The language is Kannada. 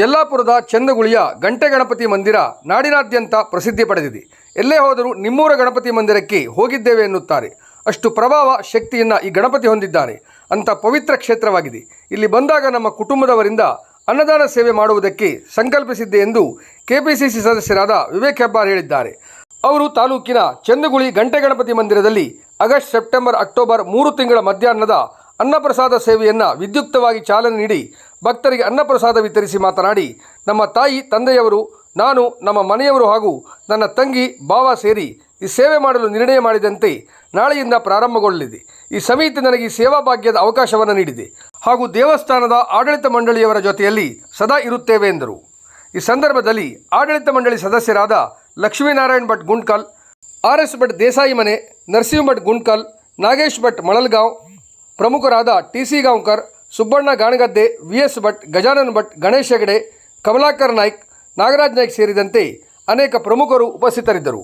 ಯಲ್ಲಾಪುರದ ಚಂದಗುಳಿಯ ಗಂಟೆ ಗಣಪತಿ ಮಂದಿರ ನಾಡಿನಾದ್ಯಂತ ಪ್ರಸಿದ್ಧಿ ಪಡೆದಿದೆ. ಎಲ್ಲೇ ಹೋದರೂ ನಿಮ್ಮೂರ ಗಣಪತಿ ಮಂದಿರಕ್ಕೆ ಹೋಗಿದ್ದೇವೆ ಎನ್ನುತ್ತಾರೆ. ಅಷ್ಟು ಪ್ರಭಾವ, ಶಕ್ತಿಯನ್ನು ಈ ಗಣಪತಿ ಹೊಂದಿದ್ದಾನೆ ಅಂಥ ಪವಿತ್ರ ಕ್ಷೇತ್ರವಾಗಿದೆ. ಇಲ್ಲಿ ಬಂದಾಗ ನಮ್ಮ ಕುಟುಂಬದವರಿಂದ ಅನ್ನದಾನ ಸೇವೆ ಮಾಡುವುದಕ್ಕೆ ಸಂಕಲ್ಪಿಸಿದ್ದೆ ಎಂದು ಕೆಪಿಸಿಸಿ ಸದಸ್ಯರಾದ ವಿವೇಕ್ ಹೆಬ್ಬಾರ್ ಹೇಳಿದ್ದಾರೆ. ಅವರು ತಾಲೂಕಿನ ಚಂದಗುಳಿ ಗಂಟೆ ಗಣಪತಿ ಮಂದಿರದಲ್ಲಿ ಆಗಸ್ಟ್, ಸೆಪ್ಟೆಂಬರ್, ಅಕ್ಟೋಬರ್ ಮೂರು ತಿಂಗಳ ಮಧ್ಯಾಹ್ನದ ಅನ್ನಪ್ರಸಾದ ಸೇವೆಯನ್ನು ವಿದ್ಯುಕ್ತವಾಗಿ ಚಾಲನೆ ನೀಡಿ ಭಕ್ತರಿಗೆ ಅನ್ನಪ್ರಸಾದ ವಿತರಿಸಿ ಮಾತನಾಡಿ, ನಮ್ಮ ತಾಯಿ, ತಂದೆಯವರು, ನಾನು, ನಮ್ಮ ಮನೆಯವರು ಹಾಗೂ ನನ್ನ ತಂಗಿ ಭಾವ ಸೇರಿ ಈ ಸೇವೆ ಮಾಡಲು ನಿರ್ಣಯ ಮಾಡಿದಂತೆ ನಾಳೆಯಿಂದ ಪ್ರಾರಂಭಗೊಳ್ಳಲಿದೆ. ಈ ಸಮಿತಿ ನನಗೆ ಸೇವಾ ಭಾಗ್ಯದ ಅವಕಾಶವನ್ನು ನೀಡಿದೆ ಹಾಗೂ ದೇವಸ್ಥಾನದ ಆಡಳಿತ ಮಂಡಳಿಯವರ ಜೊತೆಯಲ್ಲಿ ಸದಾ ಇರುತ್ತೇವೆ ಎಂದರು. ಈ ಸಂದರ್ಭದಲ್ಲಿ ಆಡಳಿತ ಮಂಡಳಿ ಸದಸ್ಯರಾದ ಲಕ್ಷ್ಮೀನಾರಾಯಣ್ ಭಟ್ ಗುಂಡ್ಕಲ್, ಆರ್ ಎಸ್ ಭಟ್ ದೇಸಾಯಿ ಮನೆ ನರಸಿಂಹ ಭಟ್ ಗುಂಡ್ಕಲ್, ನಾಗೇಶ್ ಭಟ್ ಮಳಲ್ಗಾಂವ್, ಪ್ರಮುಖರಾದ T C Gaonkar Subbanna Ganagadde V S Bhat, Gajanan Bhat, Ganesh Hegde, Kamalakar Naik, Nagaraj Naik ಸೇರಿದಂತೆ ಅನೇಕ ಪ್ರಮುಖರು ಉಪಸ್ಥಿತರಿದ್ದರು.